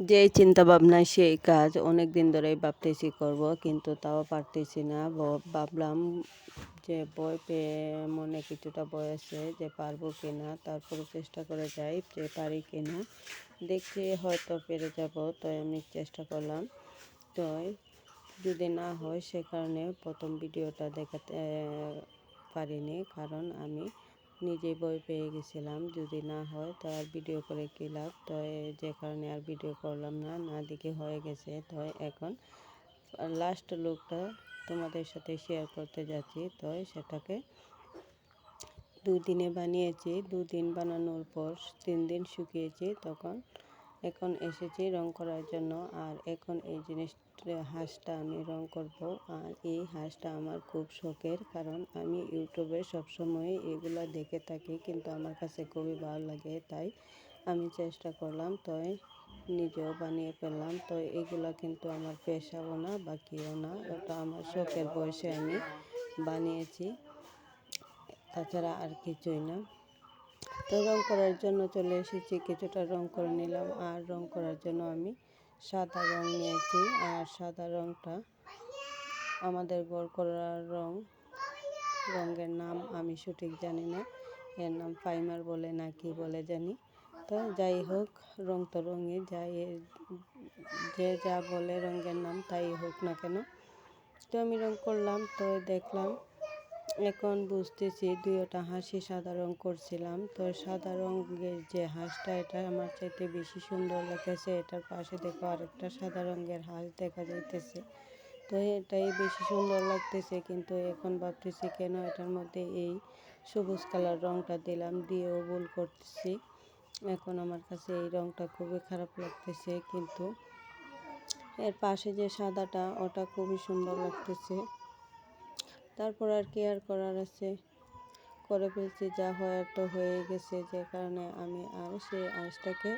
যেই চিন্তা ভাবনা সেই কাজ অনেক দিন ধরেই ভাবতেছি করব, কিন্তু তাও পারতেছি না। ভাবলাম যে বই পেয়ে মনে কিছুটা ভয় আছে যে পারব কিনা। তারপরে চেষ্টা করে যাই যে পারি কিনা। দেখছি হয়তো পেরে যাব তো আমি চেষ্টা করলাম। তো যদি না হয় সে কারণে প্রথম ভিডিওটা দেখাতে পারিনি। কারণ আমি নিজেই বই পেয়ে গেছিলাম, যদি না হয় তো আর ভিডিও করে কী লাভ? তো যে কারণে আর ভিডিও করলাম না না দেখে হয়ে গেছে। তো এখন লাস্ট লুকটা তোমাদের সাথে শেয়ার করতে যাচ্ছি। তো সেটাকে দুদিনে বানিয়েছি। দুদিন বানানোর পর তিন দিন শুকিয়েছি, তখন এখন এসেছি রং করার জন্য। আর এখন এই জিনিসটা, হাঁসটা আমি রং করব। আর এই হাঁসটা আমার খুব শখের, কারণ আমি ইউটিউবে সবসময় এগুলা দেখে থাকি, কিন্তু আমার কাছে খুবই ভালো লাগে। তাই আমি চেষ্টা করলাম তো নিজেও বানিয়ে ফেললাম। তো এগুলা কিন্তু আমার পেশাও না বা কেউ না। ওটা আমার শখের বয়সে আমি বানিয়েছি। তাছাড়া আর কিছুই না। তো রং করার জন্য চলে এসেছি, কিছুটা রং করে নিলাম। আর রং করার জন্য আমি সাদা রং নিয়েছি। আর সাদা রংটা আমাদের গড় করার রং। রঙের নাম আমি সঠিক জানি না। এর নাম ফাইমার বলে না কি বলে জানি। তো যাই হোক, রং তো রঙই, যাই যে যা বলে রঙের নাম তাই হোক না কেন। তো আমি রং করলাম, তো দেখলাম এখন বুঝতেছি দুইটা হাসি সাদা রং করছিলাম। তো সাদা রঙের যে হাঁসটা, এটা আমার চাইতে বেশি সুন্দর লাগতেছে। এটার পাশে দেখো আরেকটা সাদা রঙের হাঁস দেখা যাইতেছে। তো এটাই বেশি সুন্দর লাগতেছে, কিন্তু এখন ভাবতেছি কেন এটার মধ্যে এই সবুজ কালার রংটা দিলাম, দিয়েও ভুল করতেছি। এখন আমার কাছে এই রংটা খুবই খারাপ লাগতেছে, কিন্তু এর পাশে যে সাদাটা, ওটা খুবই সুন্দর লাগতেছে। তারপর আর কি আর করার আছে। করে ফেলছি, যা হওয়ার তো হয়ে গেছে। যে কারণে আমি আর সেই আঁশটাকে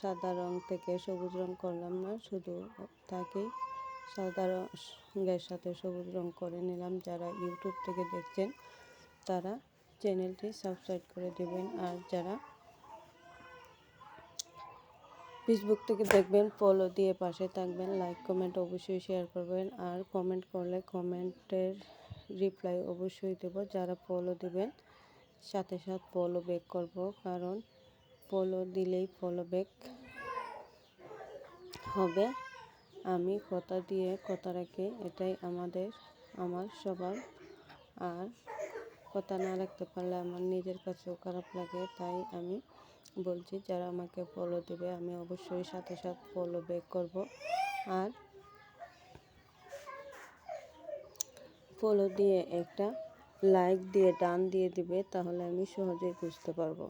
সাদা রং থেকে সবুজ রং করলাম না, শুধু তাকেই সাদা রঙের সাথে সবুজ রং করে নিলাম। যারা ইউটিউব থেকে দেখছেন, তারা চ্যানেলটি সাবস্ক্রাইব করে দেবেন। আর যারা ফেসবুক থেকে দেখবেন ফলো দিয়ে পাশে থাকবেন লাইক কমেন্ট অবশ্যই শেয়ার করবেন। আর কমেন্ট করলে কমেন্টের রিপ্লাই অবশ্যই দেব। যারা ফলো দেবেন, সাথে সাথে ফলো ব্যাক করব, কারণ ফলো দিলেই ফলো ব্যাক হবে। আমি কথা দিয়ে কথা রাখি এটাই আমাদের, আমার সবার। আর কথা না রাখতে পারলে আমার নিজের কাছেও খারাপ লাগে, তাই আমি বলছি, যারা আমাকে ফলো দেবে, আমি অবশ্যই সাথে সাথে ফলো ব্যাক করব। আর ফলো দিয়ে একটা লাইক দিয়ে ডান দিয়ে দিবে তাহলে আমি সহজেই বুঝতে পারব।